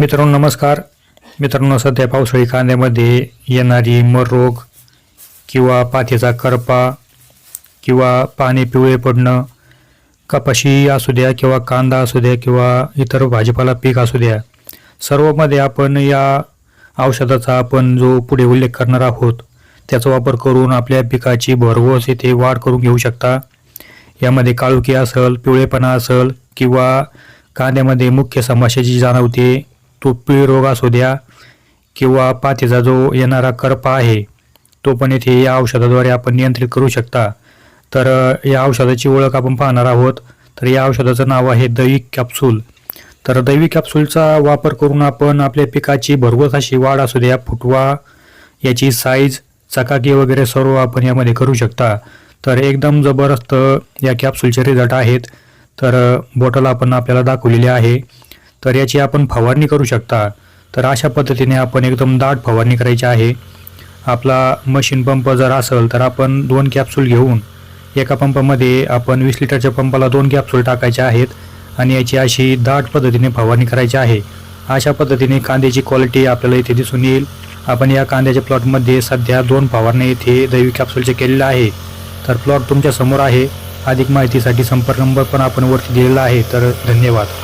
मित्रांनो नमस्कार. मित्रांनो सध्या पावसाळी कांद्यामध्ये येणारी मर रोग किंवा पाथीचा करपा किंवा पाणी पिवळे पडणं कपाशी असू द्या किंवा कांदा असू द्या किंवा इतर भाजीपाला पीक असू द्या सर्वमध्ये आपण या औषधाचा आपण जो पुढे उल्लेख करणार आहोत त्याचा वापर करून आपल्या पिकाची भरघोस येथे वाढ करून घेऊ शकता. यामध्ये काळुकी असेल पिवळेपणा असेल किंवा कांद्यामध्ये मुख्य समस्या जी जाणवते तो पिळरोग असू द्या किंवा पातीचा जो येणारा करपा आहे तो पण येथे या औषधाद्वारे आपण नियंत्रित करू शकता. तर या औषधाची ओळख आपण पाहणार आहोत. तर या औषधाचं नाव आहे दैविक कॅप्सूल. तर दैविक कॅप्सूलचा वापर करून आपण आपल्या पिकाची भरघोस अशी वाढ असू द्या फुटवा याची साईज चकाकी वगैरे सर्व आपण यामध्ये करू शकता. तर एकदम जबरदस्त या कॅप्सूलचे रिझल्ट आहेत. तर बॉटल आपण आपल्याला दाखवलेली आहे. तर याची आपण फवारणी करू शकता. तर अशा पद्धतीने आपण एकदम दाट फवारणी करायची आहे. आपला मशीन पंप जर असेल तर आपण दोन कॅप्सूल घेऊन एका पंपामध्ये आपण वीस लिटरच्या पंपाला दोन कॅप्सूल टाकायचे आहेत आणि याची अशी दाट पद्धतीने फवारणी करायची आहे. अशा पद्धतीने कांद्याची क्वालिटी आपल्याला इथे दिसून येईल. आपण या कांद्याच्या प्लॉटमध्ये सध्या दोन फवारण्या इथे दैविक कॅप्सूलचे केलेलं आहे. तर प्लॉट तुमच्यासमोर आहे. अधिक माहितीसाठी संपर्क नंबर पण आपण वरती दिलेला आहे. तर धन्यवाद.